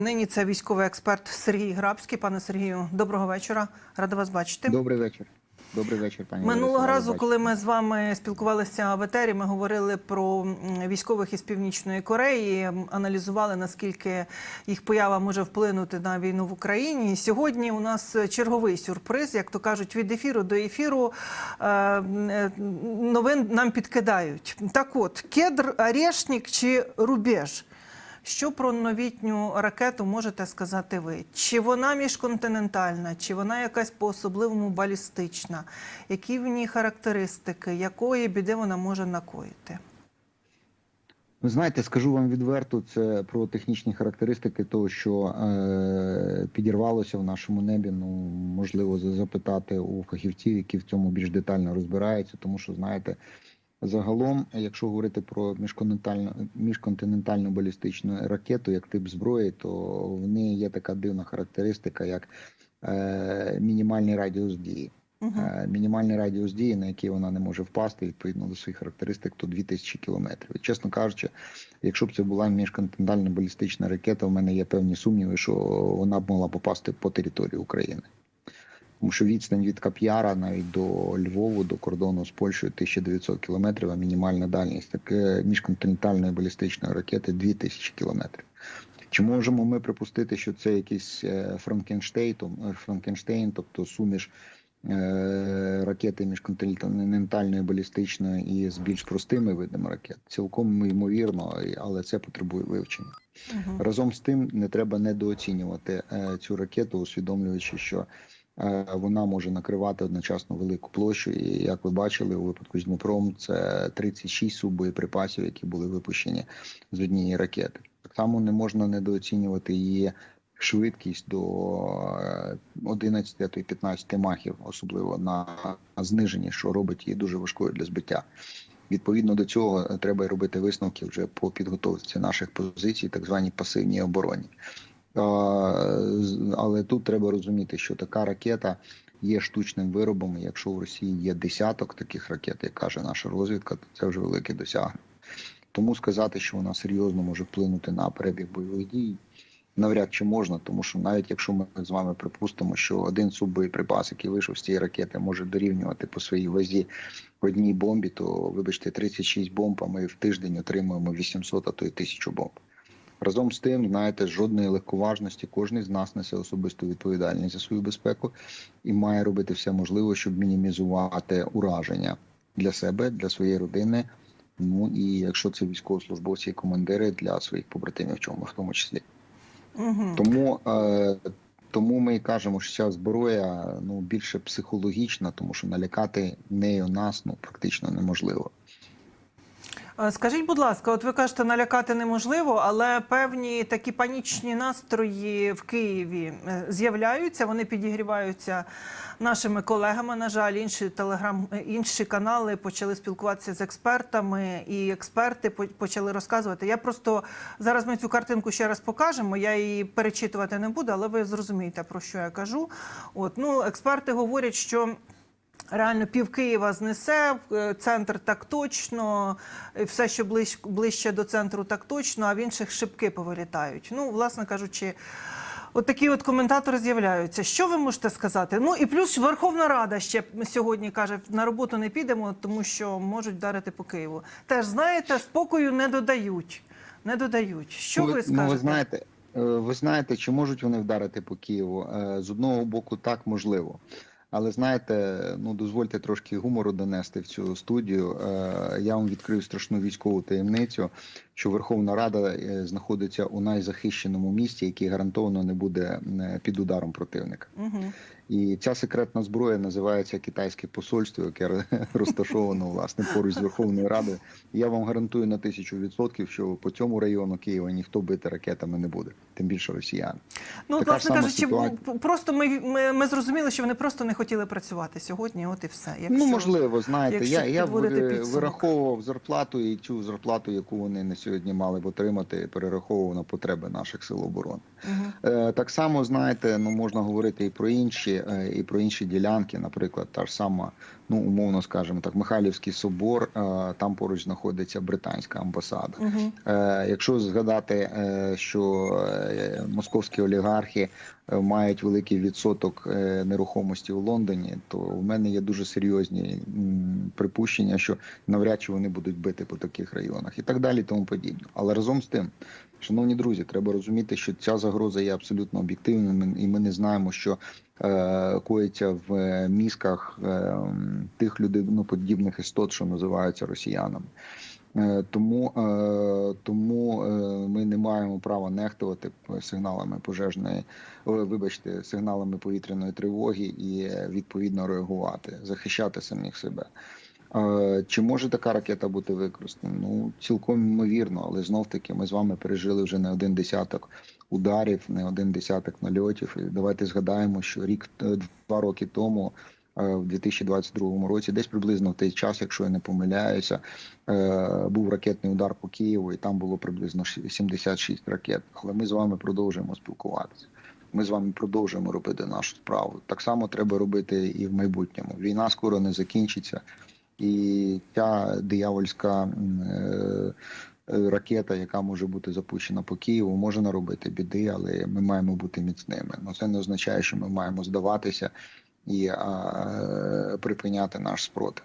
Нині це військовий експерт Сергій Грабський. Пане Сергію, доброго вечора. Рада вас бачити. Добрий вечір. Добрий вечір, пані Минулого разу, коли ми з вами спілкувалися в етері, ми говорили про військових із північної Кореї, аналізували наскільки їх поява може вплинути на війну в Україні. Сьогодні у нас черговий сюрприз, як то кажуть, від ефіру до ефіру е, е, новин нам підкидають. Так, от кедр, Орешник чи Рубеж. Що про новітню ракету можете сказати ви? Чи вона міжконтинентальна, чи вона якась по-особливому балістична? Які в ній характеристики, якої біди вона може накоїти? Ви знаєте, скажу вам відверто, це про технічні характеристики того, що е, підірвалося в нашому небі. Ну можливо, запитати у фахівців, які в цьому більш детально розбираються, тому що знаєте, загалом, якщо говорити про міжконтинентальну міжконтинентальну балістичну ракету як тип зброї, то в неї є така дивна характеристика, як е, мінімальний радіус дії. Угу. Е, Мінімальний радіус дії, на який вона не може впасти, відповідно до своїх характеристик, то 2000 кілометрів. Чесно кажучи, якщо б це була міжконтинентальна балістична ракета, у мене є певні сумніви, що вона б могла попасти по території України. Тому що відстань від Кап'яра навіть до Львову, до кордону з Польщею 1900 кілометрів, а мінімальна дальність таке міжконтинентальної балістичної ракети 2000 кілометрів. Чи можемо ми припустити, що це якийсь е, Франкенштейн, е, Франкенштейн, тобто суміш е, ракети міжконтинентальної балістичної і з більш простими видами ракет? Цілком ймовірно, але це потребує вивчення. Угу. Разом з тим не треба недооцінювати цю ракету, усвідомлюючи, що вона може накривати одночасно велику площу. І як ви бачили у випадку з Дніпром, це 36 суббоєприпасів, які були випущені з однієї ракети. Так само не можна недооцінювати її швидкість до е, 11, а то й 15 махів, особливо на зниженні, що робить її дуже важкою для збиття. Відповідно до цього е, треба й робити висновки вже по підготовці наших позицій, так званій пасивній обороні. Але тут треба розуміти, що така ракета є штучним виробом. Якщо в Росії є десяток таких ракет, як каже наша розвідка, то це вже велике досягнення. Тому сказати, що вона серйозно може вплинути на перебіг бойових дій, навряд чи можна, тому що навіть якщо ми з вами припустимо, що один суббоєприпас, який вийшов з цієї ракети, може дорівнювати по своїй вазі одній бомбі, то вибачте, 36 бомб, а ми в тиждень отримуємо 800, а то й 1000 бомб. Разом з тим, знаєте, жодної легковажності, кожен з нас несе особисту відповідальність за свою безпеку і має робити все можливе, щоб мінімізувати ураження для себе, для своєї родини. Ну і якщо це військовослужбовці і командири для своїх побратимів, в чому в тому числі. Угу. Тому, е, тому ми і кажемо, що ця зброя ну більше психологічна, тому що налякати нею нас ну практично неможливо. Е, Скажіть, будь ласка, от ви кажете, налякати неможливо, але певні такі панічні настрої в Києві е, з'являються, вони підігріваються нашими колегами. На жаль, інші телеграм, е, інші канали почали спілкуватися з експертами, і експерти почали розказувати. Я просто зараз ми цю картинку ще раз покажемо. Я її перечитувати не буду, але ви зрозумієте про що я кажу. От ну експерти говорять, що. Реально пів Києва знесе, е, центр так точно, все, що ближ, ближче до центру, так точно, а в інших шибки повилітають. Ну, власне кажучи, от такі от коментатори з'являються. Що ви можете сказати? Ну і плюс Верховна Рада ще сьогодні каже, на роботу не підемо, тому що можуть вдарити по Києву. Теж знаєте, спокою не додають. Не додають. Що ви, скажете? Ну, ви знаєте, е, ви знаєте, чи можуть вони вдарити по Києву? Е, З одного боку, так можливо. Але знаєте, ну дозвольте трошки гумору донести в цю студію. Е, Я вам відкрию страшну військову таємницю, що Верховна Рада е, знаходиться у найзахищеному місці, який гарантовано не буде е, під ударом противника. Угу. І ця секретна зброя називається китайське посольство, яке розташовано власне поруч з Верховною Радою. І Я вам гарантую на тисячу відсотків, що по цьому району Києва ніхто бити ракетами не буде, тим більше росіяни. Ну, Така власне кажучи, ситуація. просто ми, ми, ми зрозуміли, що вони просто не хотіли працювати сьогодні. От і все. Якщо... ну можливо, знаєте, якщо я, я вираховував зарплату і цю зарплату, яку вони на сьогодні. мали б отримати, перераховував на потреби наших сил оборони. Мгм. Е, Так само знаєте, ну можна говорити і про інші, е, і про інші ділянки, наприклад, та ж сама, ну умовно скажемо так, Михайлівський собор. е, Там поруч знаходиться британська амбасада. Е, Якщо згадати, що московські олігархи мають великий відсоток нерухомості у Лондоні, то в мене є дуже серйозні припущення, що навряд чи вони будуть бити по таких районах і так далі, тому подібне. Але разом з тим, шановні друзі, треба розуміти, що ця загроза є абсолютно об'єктивною, і ми не знаємо, що е, коїться в е, мізках е, тих людиноподібних істот, що називаються росіянами. Е, Тому, е, тому ми не маємо права нехтувати сигналами пожежної, вибачте, сигналами повітряної тривоги і відповідно реагувати, захищати самих себе. Чи може така ракета бути використана? Ну цілком ймовірно, але знов таки ми з вами пережили вже не один десяток ударів, не один десяток нальотів. І давайте згадаємо, що рік е, два роки тому. е, В 2022 році, десь приблизно в той час, якщо я не помиляюся, е, був ракетний удар по Києву, і там було приблизно ші- 76 ракет. Але ми з вами продовжуємо спілкуватися. Ми з вами продовжуємо робити нашу справу. Так само треба робити і в майбутньому. Війна скоро не закінчиться, і ця диявольська е, е, ракета, яка може бути запущена по Києву, може наробити біди, але ми маємо бути міцними. Ну це не означає, що ми маємо здаватися і а, припиняти наш спротив.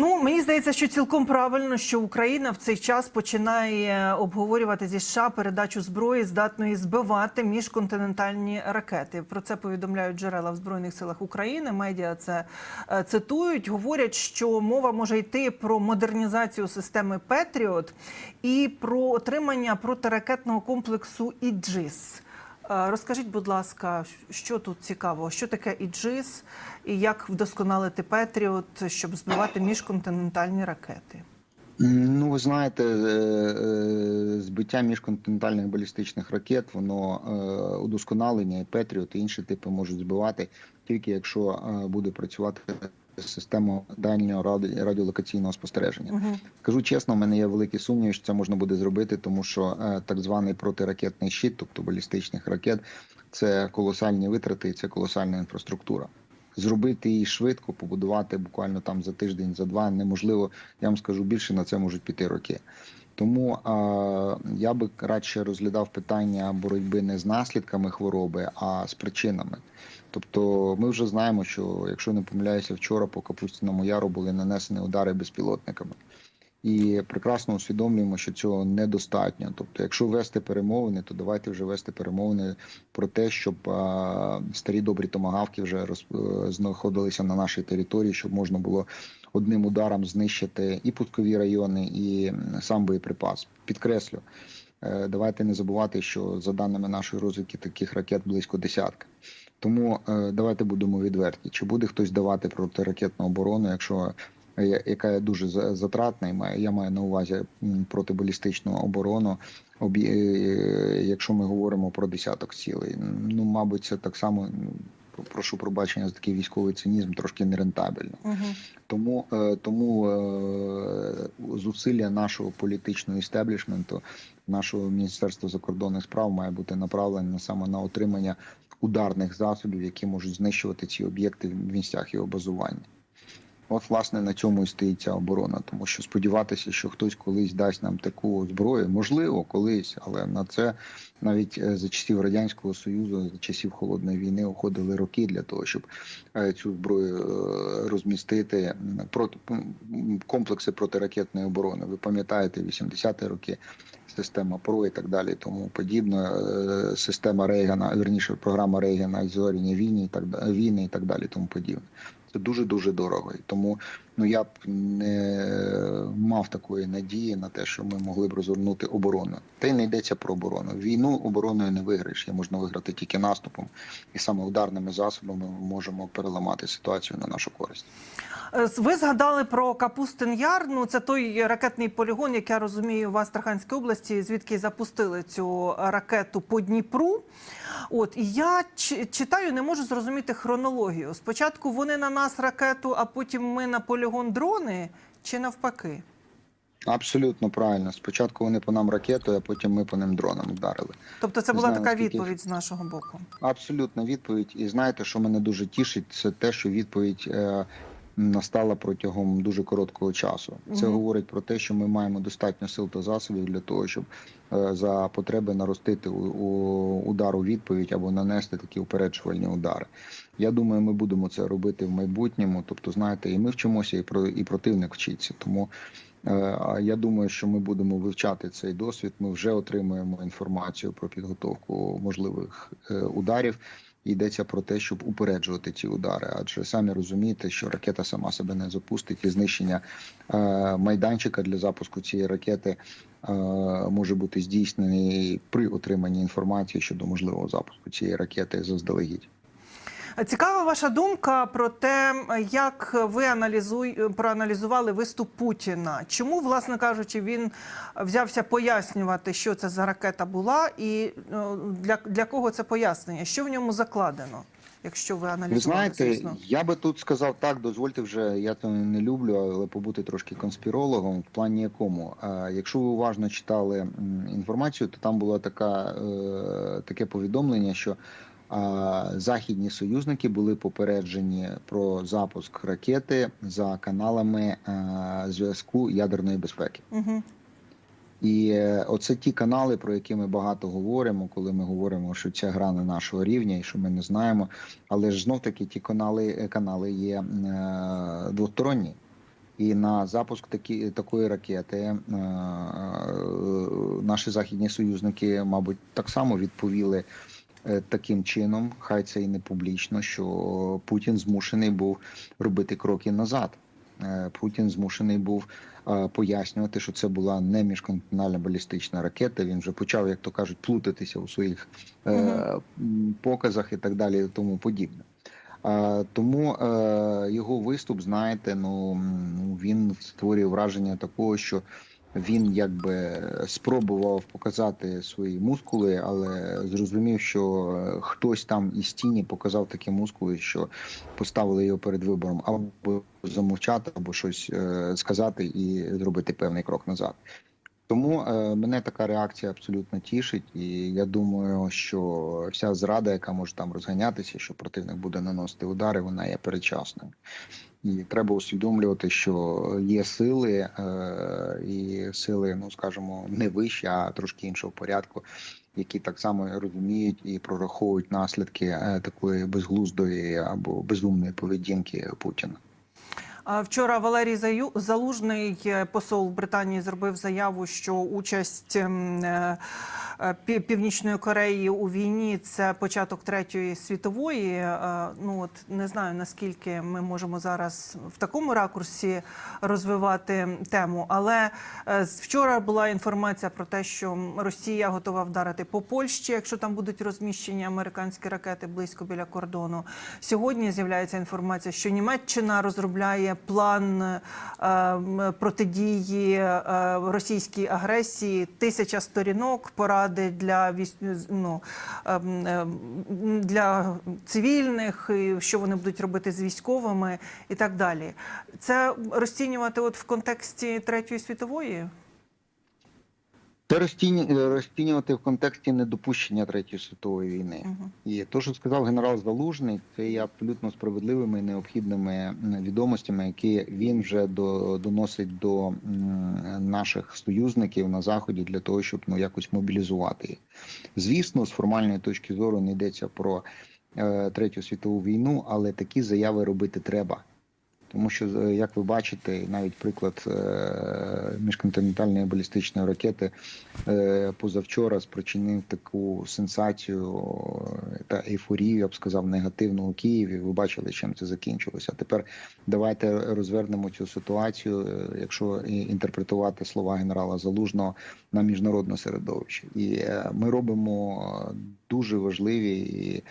Ну, мені здається, що цілком правильно, що Україна в цей час починає обговорювати зі США передачу зброї, здатної збивати міжконтинентальні ракети. Про це повідомляють джерела в збройних силах України. Медіа це е, цитують. Говорять, що мова може йти про модернізацію системи Петріот і про отримання протиракетного комплексу «Іджис». Розкажіть, будь ласка, що тут цікаво? Що таке «Іджис» і як вдосконалити Петріот, щоб збивати міжконтинентальні ракети? Ну, ви знаєте, е, е, збиття міжконтинентальних балістичних ракет, воно е, удосконалення і Петріот і інші типи можуть збивати тільки якщо буде працювати система дальнього раді- радіолокаційного спостереження. Угу. Кажу чесно, в мене є великі сумніви, що це можна буде зробити, тому що е, так званий протиракетний щит, тобто балістичних ракет, це колосальні витрати, і це колосальна інфраструктура. Зробити її швидко, побудувати буквально там за тиждень, за два неможливо. Я вам скажу більше на це можуть піти роки. Тому е, я би радше розглядав питання боротьби не з наслідками хвороби, а з причинами. Тобто, ми вже знаємо, що якщо не помиляюся, вчора по Капустиному Яру були нанесені удари безпілотниками. І прекрасно усвідомлюємо, що цього недостатньо. Тобто, якщо вести перемовини, то давайте вже вести перемовини про те, щоб а, старі добрі томагавки вже роз, е, знаходилися на нашій території, щоб можна було одним ударом знищити і пускові райони, і сам боєприпас. Підкреслю, е, давайте не забувати, що за даними нашої розвідки таких ракет близько десятка. Тому е, давайте будемо відверті. Чи буде хтось давати протиракетну оборону, якщо яка є дуже за- затратна, я маю на увазі протибалістичну оборону, е, якщо ми говоримо про десяток цілей. Ну, мабуть, це так само. Прошу пробачення за такий військовий цинізм, трошки нерентабельно. Угу. Тому, е, тому е, зусилля нашого політичного істеблішменту, нашого міністерства закордонних справ має бути направлені саме на отримання ударних засобів, які можуть знищувати ці об'єкти в місцях його базування. От, власне, на цьому і стоїть ця оборона, тому що сподіватися, що хтось колись дасть нам таку зброю, можливо, колись, але на це навіть е, за часів радянського союзу, за часів холодної війни уходили роки для того, щоб е, цю зброю е, розмістити проти комплекси протиракетної оборони. Ви пам'ятаєте, 80-ті роки система ПРО і так далі, тому подібне. Система Рейгана, верніше програма Рейгана, зоріння війни і так війни і так далі, тому подібне. Дуже дуже дорого. І тому ну я б не мав такої надії на те, що ми могли б розгорнути оборону. Та й не йдеться про оборону. Війну обороною не виграєш. Її можна виграти тільки наступом, і саме ударними засобами ми можемо переламати ситуацію на нашу користь. Е, Ви згадали про Капустин Яр. Ну це той ракетний полігон, як я розумію, в Астраханській області, звідки запустили цю ракету по Дніпру. От і я чи- читаю, не можу зрозуміти хронологію. Спочатку вони на нас ракету, а потім ми на полігон дрони, чи навпаки? Абсолютно правильно. Спочатку вони по нам ракетою, а потім ми по ним дроном вдарили. Тобто це була знаю, така наскільки- відповідь з нашого боку. Абсолютна відповідь. І знаєте, що мене дуже тішить, це те, що відповідь е, настала протягом дуже короткого часу. Це Мгм. говорить про те, що ми маємо достатньо сил та засобів для того, щоб е, за потреби наростити у, у удар у відповідь або нанести такі упереджувальні удари. Я думаю, ми будемо це робити в майбутньому. Тобто, знаєте, і ми вчимося, і про і противник вчиться. Тому е, а я думаю, що ми будемо вивчати цей досвід. Ми вже отримуємо інформацію про підготовку можливих е, ударів. Йдеться про те, щоб упереджувати ці удари, адже самі розумієте, що ракета сама себе не запустить, і знищення е, майданчика для запуску цієї ракети може бути здійснений при отриманні інформації щодо можливого запуску цієї ракети заздалегідь. Цікава ваша думка про те, як ви аналізуй, проаналізували виступ Путіна. Чому, власне кажучи, він взявся пояснювати, що це за ракета була, і е, для, для кого це пояснення? Що в ньому закладено? Якщо ви Ви знаєте, звісно. я би тут сказав так, дозвольте вже, я то не люблю, але побути трошки конспірологом в плані якому. А, Якщо ви уважно читали інформацію, то там було така, е, таке повідомлення, що західні союзники були попереджені про запуск ракети за каналами е, зв'язку ядерної безпеки. Угу. І е, оце ті канали, про які ми багато говоримо, коли ми говоримо, що ця гра не нашого рівня і що ми не знаємо. Але ж знов таки ті канали, е, канали є двосторонні. І на запуск такі, такої ракети е, е, наші західні союзники, мабуть, так само відповіли таким чином, хай це і не публічно, що Путін змушений був робити кроки назад. Е, Путін змушений був е, пояснювати, що це була не міжконтинентальна балістична ракета. Він вже почав, як то кажуть, плутатися у своїх е, м, показах і так далі, і тому подібне. Е, Тому е, його виступ, знаєте, ну, він створює враження такого, що він якби спробував показати свої мускули, але зрозумів, що е, хтось там із тіні показав такі мускули, що поставили його перед вибором або замовчати, або щось е, сказати і зробити певний крок назад. Тому е, мене така реакція абсолютно тішить, і я думаю, що вся зрада, яка може там розганятися, що противник буде наносити удари, вона є передчасною. І треба усвідомлювати, що є сили, е, і сили, ну скажімо, не вищі, а трошки іншого порядку, які так само розуміють і прораховують наслідки е, такої безглуздої або безумної поведінки Путіна. Вчора Валерій Залужний, е, посол Британії, зробив заяву, що участь Північної Кореї у війні це початок третьої світової. Е, Ну от не знаю наскільки ми можемо зараз в такому ракурсі розвивати тему. Але е, вчора була інформація про те, що Росія готова вдарити по Польщі, якщо там будуть розміщені американські ракети близько біля кордону. Сьогодні з'являється інформація, що Німеччина розробляє план е, протидії е, російській агресії. Тисяча сторінок поради для ну, ем, ем, для цивільних, і що вони будуть робити з військовими і так далі. Це розцінювати от в контексті третьої світової. Це розціню- розцінювати в контексті недопущення третьої світової війни. Мгм. І те, що сказав генерал Залужний, це є абсолютно справедливими і необхідними відомостями, які він вже до, доносить до наших союзників на заході для того, щоб ну якось мобілізувати їх. Звісно, з формальної точки зору не йдеться про е, третю світову війну, але такі заяви робити треба. Тому що, е, як ви бачите, навіть приклад е, міжконтинентальної балістичної ракети е, позавчора спричинив таку сенсацію та ейфорію, я б сказав, негативну у Києві. Ви бачили, чим це закінчилося. Тепер давайте розвернемо цю ситуацію, якщо інтерпретувати слова генерала Залужного на міжнародне середовище. І ми робимо дуже важливі і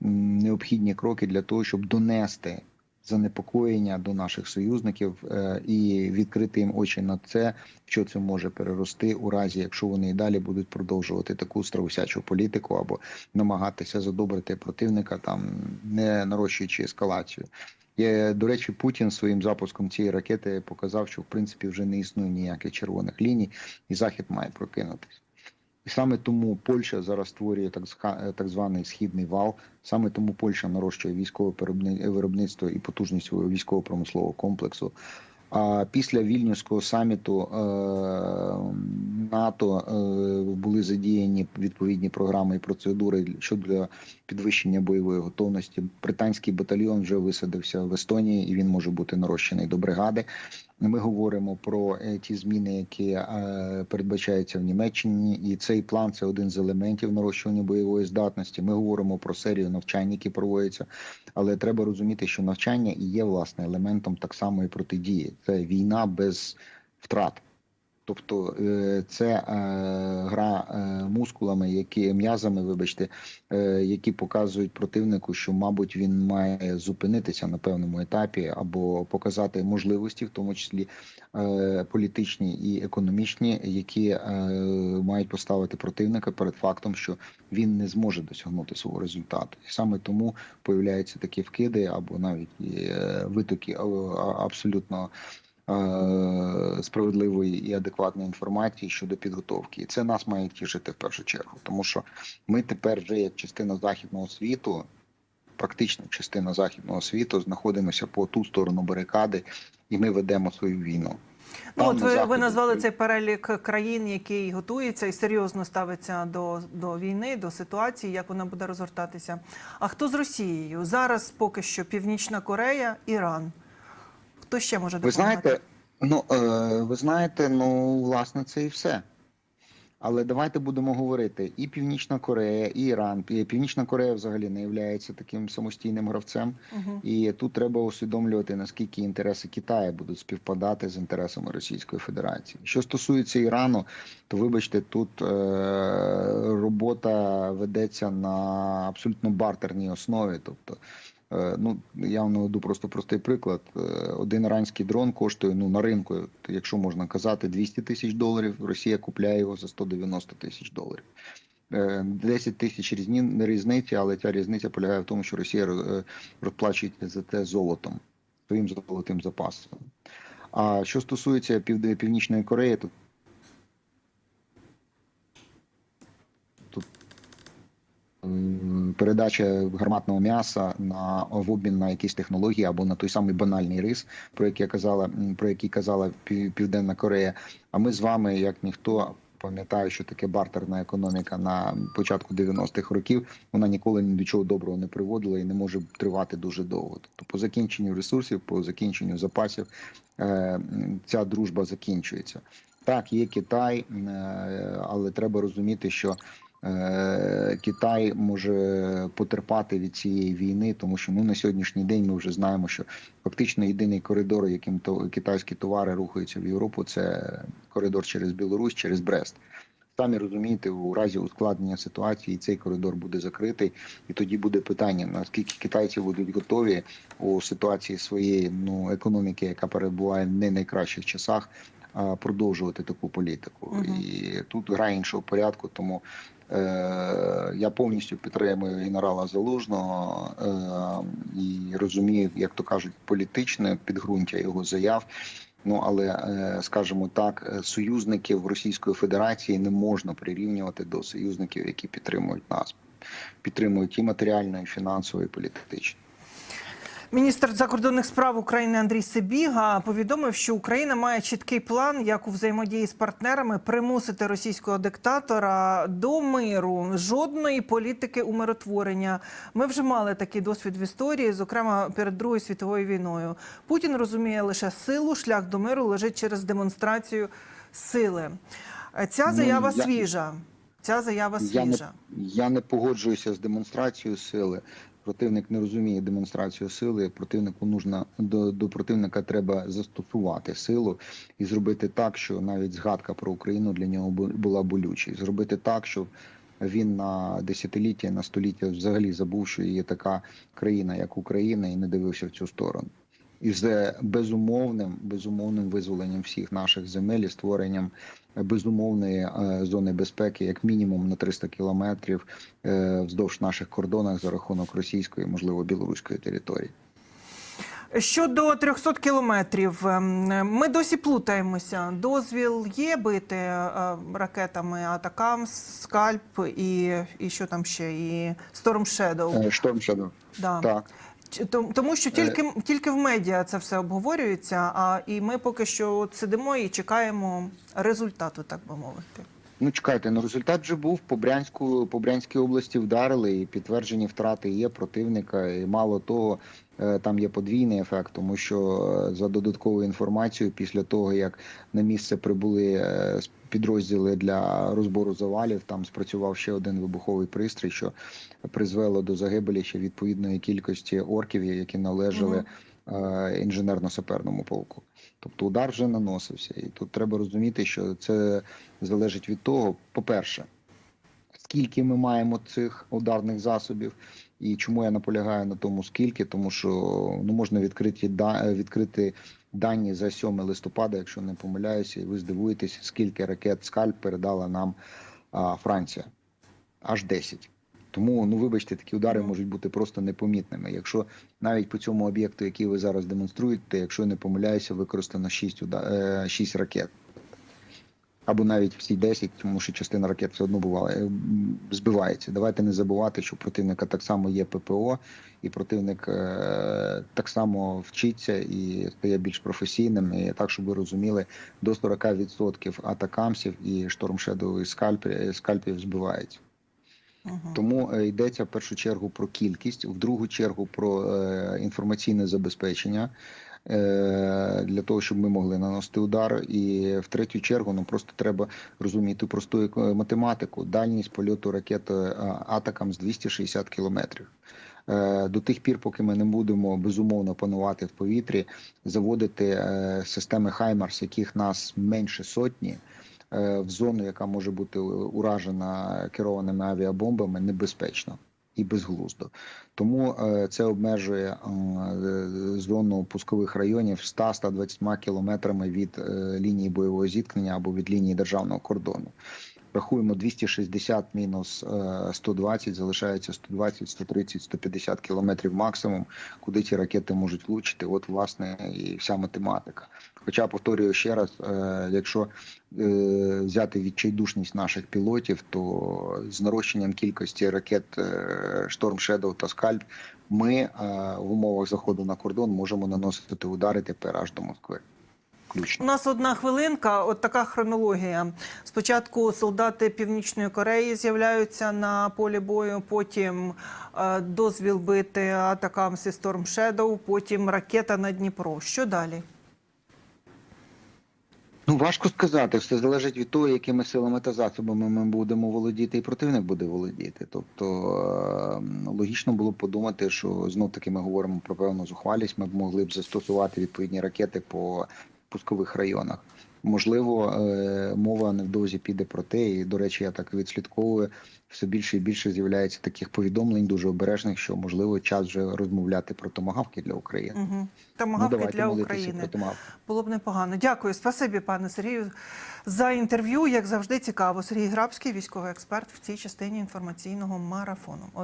необхідні кроки для того, щоб донести занепокоєння до наших союзників е, і відкрити їм очі на це, що це може перерости у разі, якщо вони і далі будуть продовжувати таку страусячу політику або намагатися задобрити противника, там не нарощуючи ескалацію. Є, до речі, Путін своїм запуском цієї ракети показав, що в принципі вже не існує ніяких червоних ліній, і Захід має прокинутись. І саме тому Польща зараз створює так, зха- так званий східний вал. Саме тому Польща нарощує військове перебни- виробництво і потужність військово-промислового комплексу. А після вільнюського саміту е, НАТО е, були задіяні відповідні програми і процедури щодо підвищення бойової готовності. Британський батальйон вже висадився в Естонії, і він може бути нарощений до бригади. Ми говоримо про е, ті зміни, які е, передбачаються в Німеччині, і цей план це один з елементів нарощування бойової здатності. Ми говоримо про серію навчань, які проводяться, але треба розуміти, що навчання і є власне елементом так само і протидії. Це війна без втрат. Тобто е, це е, гра е, мускулами, які м'язами, вибачте, які показують противнику, що, мабуть, він має зупинитися на певному етапі або показати можливості, в тому числі політичні і економічні, які мають поставити противника перед фактом, що він не зможе досягнути свого результату. І саме тому появляються такі вкиди або навіть витоки абсолютно справедливої і адекватної інформації щодо підготовки. І це нас має тішити в першу чергу, тому що ми тепер вже як частина західного світу. Практично частина західного світу знаходимося по ту сторону барикади, і ми ведемо свою війну. Ну, Там от ви, ви назвали цей перелік країн, який готується і серйозно ставиться до, до війни, до ситуації, як вона буде розгортатися. А хто з Росією? Зараз поки що Північна Корея, Іран. Хто ще може Ви знаєте, ну е, ви знаєте, ну власне це і все. Але давайте будемо говорити: і Північна Корея, і Іран. Пі- Північна Корея взагалі не є таким самостійним гравцем. Угу. І тут треба усвідомлювати, наскільки інтереси Китаю будуть співпадати з інтересами Російської Федерації. Що стосується Ірану, то вибачте, тут е, робота ведеться на абсолютно бартерній основі. Тобто, ну я вам наведу просто простий приклад. Е, один іранський дрон коштує ну на ринку, якщо можна казати, 200 тисяч доларів. Росія купляє його за 190 тисяч доларів. Е, 10 тисяч різні різниці, але ця різниця полягає в тому, що Росія е, розплачується за те золотом, своїм золотим запасом. А що стосується Пів- Північної Кореї, то тут м, передача гарматного м'яса на в обмін на якісь технології або на той самий банальний рис, про який казала про який казала Пів- Південна Корея. А ми з вами, як ніхто. Пам'ятаю, що таке бартерна економіка на початку 90-х років вона ніколи ні до чого доброго не приводила і не може тривати дуже довго. Тобто, по закінченню ресурсів, по закінченню запасів, е, ця дружба закінчується. Так, є Китай, е, але треба розуміти, що Китай може потерпати від цієї війни, тому що ну на сьогоднішній день ми вже знаємо, що фактично єдиний коридор, яким то китайські товари рухаються в Європу, це коридор через Білорусь, через Брест. Самі розумієте, у разі ускладнення ситуації цей коридор буде закритий, і тоді буде питання: наскільки китайці будуть готові у ситуації своєї ну економіки, яка перебуває в не найкращих часах, продовжувати таку політику. Мгм. І тут гра іншого порядку, тому. Е, я повністю підтримую генерала Залужного е, і розумію, як то кажуть, політичне підґрунтя його заяв. Ну але е, скажімо так, союзників Російської Федерації не можна прирівнювати до союзників, які підтримують нас, підтримують і матеріально, і фінансово, і політично. Міністр закордонних справ України Андрій Сибіга повідомив, що Україна має чіткий план, як у взаємодії з партнерами примусити російського диктатора до миру, жодної політики умиротворення. Ми вже мали такий досвід в історії, зокрема перед Другою світовою війною. Путін розуміє лише силу, шлях до миру лежить через демонстрацію сили. Ця Ну, заява свіжа. Ця заява Я не, свіжа. я не погоджуюся з демонстрацією сили. Противник не розуміє демонстрацію сили. Противнику нужна до, до противника треба застосувати силу і зробити так, що навіть згадка про Україну для нього бу- була болючою. Зробити так, щоб він на десятиліття, на століття взагалі забув, що є така країна, як Україна, і не дивився в цю сторону. І з безумовним, безумовним визволенням всіх наших земель і створенням безумовної е, зони безпеки, як мінімум на 300 кілометрів е, вздовж наших кордонах за рахунок російської, можливо, білоруської території. Щодо 300 кілометрів, ем, ми досі плутаємося. Дозвіл є бити е, ракетами Атакамс, Скальп і, і що там ще, і Storm Shadow. Шторм Shadow. Да. Так. Тому що тільки, тільки в медіа це все обговорюється, а і ми поки що сидимо і чекаємо результату, так би мовити. Ну чекайте, ну результат вже був по Брянську, по Брянській області вдарили, і підтверджені втрати є противника. І мало того, е, там є подвійний ефект, тому що е, за додатковою інформацією, після того як на місце прибули е, підрозділи для розбору завалів, там спрацював ще один вибуховий пристрій, що призвело до загибелі ще відповідної кількості орків, які належали. Мгм. Е, інженерно-саперному полку. Тобто удар вже наносився. І тут треба розуміти, що це залежить від того, по-перше, скільки ми маємо цих ударних засобів, і чому я наполягаю на тому, скільки, тому що ну можна відкриті відкрити дані за 7 листопада, якщо не помиляюся, і ви здивуєтеся, скільки ракет скальп передала нам а, Франція. Аж 10. Тому, ну вибачте, такі удари можуть бути просто непомітними. Якщо навіть по цьому об'єкту, який ви зараз демонструєте, якщо я не помиляюся, використано 6, уда... е, 6 ракет. Або навіть всі 10, тому що частина ракет все одно буває, збивається. Давайте не забувати, що противника так само є ППО, і противник е, так само вчиться і стає більш професійним. І так, щоб ви розуміли, до 40% атакамсів і Шторм Shadow скальпів, скальпів збивається. Тому е, йдеться в першу чергу про кількість, в другу чергу про е, інформаційне забезпечення е, для того, щоб ми могли наносити удар. І в третю чергу нам просто треба розуміти просту математику. Дальність польоту ракети е, атакам з 260 кілометрів. До тих пір, поки ми не будемо безумовно панувати в повітрі, заводити системи Хаймарс, яких нас менше сотні, в зону, яка може бути уражена керованими авіабомбами, небезпечно і безглуздо. Тому е, це обмежує е, зону пускових районів 100-120 кілометрами від е, лінії бойового зіткнення або від лінії державного кордону. Рахуємо 260 мінус е, 120, залишається 120, 130, 150 кілометрів максимум, куди ці ракети можуть влучити. От, власне, і вся математика. Хоча, повторюю ще раз, е, якщо е, взяти відчайдушність наших пілотів, то з нарощенням кількості ракет е, Storm Shadow та Скальп ми е, в умовах заходу на кордон можемо наносити удари тепер аж до Москви. У нас одна хвилинка, от така хронологія. Спочатку солдати Північної Кореї з'являються на полі бою, потім е, дозвіл бити атакам зі Storm Shadow, потім ракета на Дніпро. Що далі? Ну важко сказати, все залежить від того, якими силами та засобами ми будемо володіти, і противник буде володіти. Тобто е, логічно було б подумати, що знов таки ми говоримо про певну зухвалість. Ми б могли б застосувати відповідні ракети по пускових районах. Можливо, е, мова невдовзі піде про те, і до речі, я так відслідковую. Все більше і більше з'являється таких повідомлень, дуже обережних, що можливо час вже розмовляти про томагавки для України. Угу. Ну, для України. про томагавки. Було б непогано. Дякую, спасибі, пане Сергію, за інтерв'ю. Як завжди, цікаво. Сергій Грабський, військовий експерт в цій частині інформаційного марафону.